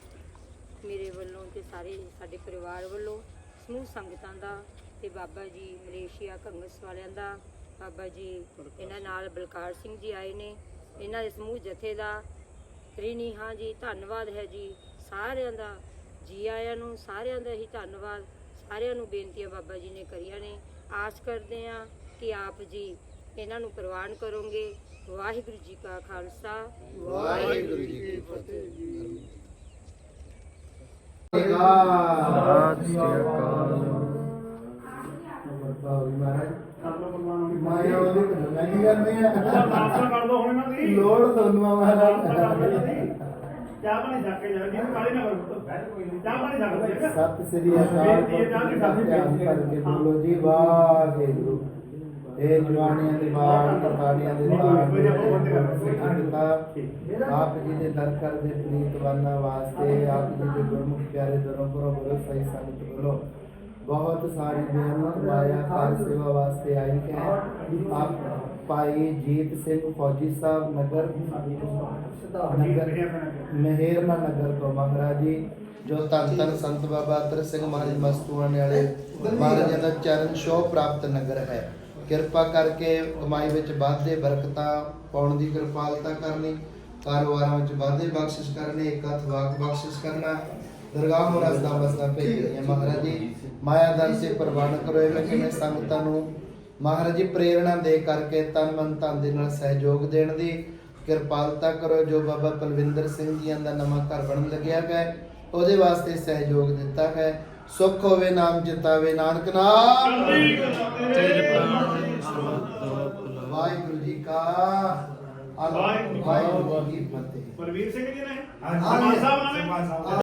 ਮੇਰੇ ਵੱਲੋਂ ਤੇ ਸਾਰੇ ਸਾਡੇ ਪਰਿਵਾਰ ਵੱਲੋਂ ਸਮੂਹ ਸੰਗਤਾਂ ਦਾ ਤੇ ਬਾਬਾ ਜੀ ਮਲੇਸ਼ੀਆ ਕੰਗਸ ਵਾਲਿਆਂ ਦਾ ਬਾਬਾ ਜੀ ਇਹਨਾਂ ਨਾਲ ਬਲਕਾਰ ਸਿੰਘ ਜੀ ਆਏ ਨੇ ਇਹਨਾਂ ਦੇ ਸਮੂਹ ਜਥੇ ਦਾ ਤ੍ਰਿਨੀ ਹਾਂ ਜੀ ਧੰਨਵਾਦ ਹੈ ਜੀ ਸਾਰਿਆਂ ਦਾ ਜੀ ਆਇਆਂ ਨੂੰ ਸਾਰਿਆਂ ਦਾ ਹੀ ਧੰਨਵਾਦ ਸਾਰਿਆਂ ਨੂੰ ਬੇਨਤੀਆਂ ਬਾਬਾ ਜੀ ਨੇ ਕਰੀਆਂ ਨੇ ਆਸ ਕਰਦੇ ਆ ਕਿ ਆਪ ਜੀ ਇਹਨਾਂ ਨੂੰ ਪ੍ਰਵਾਨ ਕਰੋਗੇ ਵਾਹਿਗੁਰੂ ਜੀ ਕਾ ਖਾਲਸਾ ਵਾਹਿਗੁਰੂ ਜੀ ਕੀ ਫਤਿਹ ਸਤਿ ਸ੍ਰੀ ਅਕਾਲ ਮਾਇਆ ਉਹਦੀ ਨਹੀਂ ਕਰਨੀ। ਆ ਲੋੜ ਤੁਹਾਨੂੰ ਆ ਮਹਾਰਾਜ ਚਾਹ ਪਾਣੀ ਛੱਕ ਕੇ ਜਾ ਜੀ ਕਾਲੀ ਨਾ ਕਰੋ ਚਾਹ ਪਾਣੀ ਛੱਕ ਦੇ ਸਤਿ ਸ੍ਰੀ ਅਕਾਲ ਬੋਲੋ ਜੀ ਵਾਹਿਗੁਰੂ। ਇਹ ਜਵਾਨੀਆਂ ਦੇ ਬਾਣ ਕਤਾੜੀਆਂ ਦੇ ਬਾਣ ਸਿੱਖਤਾ ਆਪ ਜੀ ਦੇ ਦਰ ਕਰ ਦੇ ਪ੍ਰੀਤਵਾਨਾਂ ਵਾਸਤੇ ਆਪ ਜੀ ਦੇ ਗੁਰਮੁਖ ਪਿਆਰੇ ਦਰੋਂ ਪਰੋਂ ਬਰੋ ਸਹੀ ਸੰਗਤ ਬੋਲੋ ਬਹੁਤ ਸਾਰੀ ਬੇਅੰਤ ਮਾਇਆ ਕਾਰ ਸੇਵਾ ਵਾਸਤੇ ਆਈ ਹੈ। ਆਪ ਭਾਈ ਜੀਤ ਸਿੰਘ ਫੌਜੀ ਸਾਹਿਬ ਨਗਰ ਨਗਰ ਮਹਿਰਮਾ ਨਗਰ ਤੋਂ ਮਹਾਰਾਜ ਜੀ, ਜੋ ਧੰਨ ਧੰਨ ਸੰਤ ਬਾਬਾ ਅਤਰ ਸਿੰਘ ਮਹਾਰਾਜ ਮਸਤੂਆਣੇ ਵਾਲੇ ਮਹਾਰਾਜਾਂ ਦਾ ਚਰਨ ਛੋਹ ਪ੍ਰਾਪਤ ਨਗਰ ਹੈ। ਕਿਰਪਾ ਕਰਕੇ ਕਮਾਈ ਵਿੱਚ ਵਾਧੇ ਬਰਕਤਾਂ ਪਾਉਣ ਦੀ ਕਿਰਪਾਲਤਾ ਕਰਨੀ, ਕਾਰੋਬਾਰਾਂ ਵਿੱਚ ਵਾਧੇ ਬਖਸ਼ਿਸ਼ ਕਰਨੇ, ਇੱਕ ਹੱਥ ਵਾਕ ਬਖਸ਼ਿਸ਼ ਕਰਨਾ ਦਰਗਾਹ ਮੁਰਾ ਸਦਾ ਬਸਦਾ ਭੇਜਣੀਆਂ ਮਹਾਰਾਜ ਜੀ ਮਾਇਆ ਦਰ ਸੇ ਪ੍ਰਵਾਨ ਕਰੋ। ਐਵੇਂ ਕਿਵੇਂ ਸੰਗਤਾਂ ਨੂੰ ਮਹਾਰਾਜ ਜੀ ਪ੍ਰੇਰਣਾ ਦੇ ਕਰਕੇ ਤਨ ਮਨ ਧਨ ਦੇ ਨਾਲ ਸਹਿਯੋਗ ਦੇਣ ਦੀ ਕਿਰਪਾਲਤਾ ਕਰੋ ਜੋ ਬਾਬਾ ਪਲਵਿੰਦਰ ਸਿੰਘ ਜੀਆਂ ਦਾ ਨਵਾਂ ਘਰ ਬਣਨ ਲੱਗਿਆ ਹੈ ਉਹਦੇ ਵਾਸਤੇ ਸਹਿਯੋਗ ਦਿੱਤਾ ਹੈ। ਸੁਖ ਹੋਵੇ ਨਾਮ ਜਿਤਾਵੇ ਨਾਨਕ ਨਾਮ। ਵਾਹਿਗੁਰੂ ਜੀ ਕਾ ਵਾਹਿਗੁਰੂ ਜੀ ਕੀ ਫਤਿਹ। ਪਰਵੀਰ ਸਿੰਘ ਜੀ ਨੇ? ਹਾਂਜੀ। ਸਾਹਿਬ ਨਾਲ ਨੇ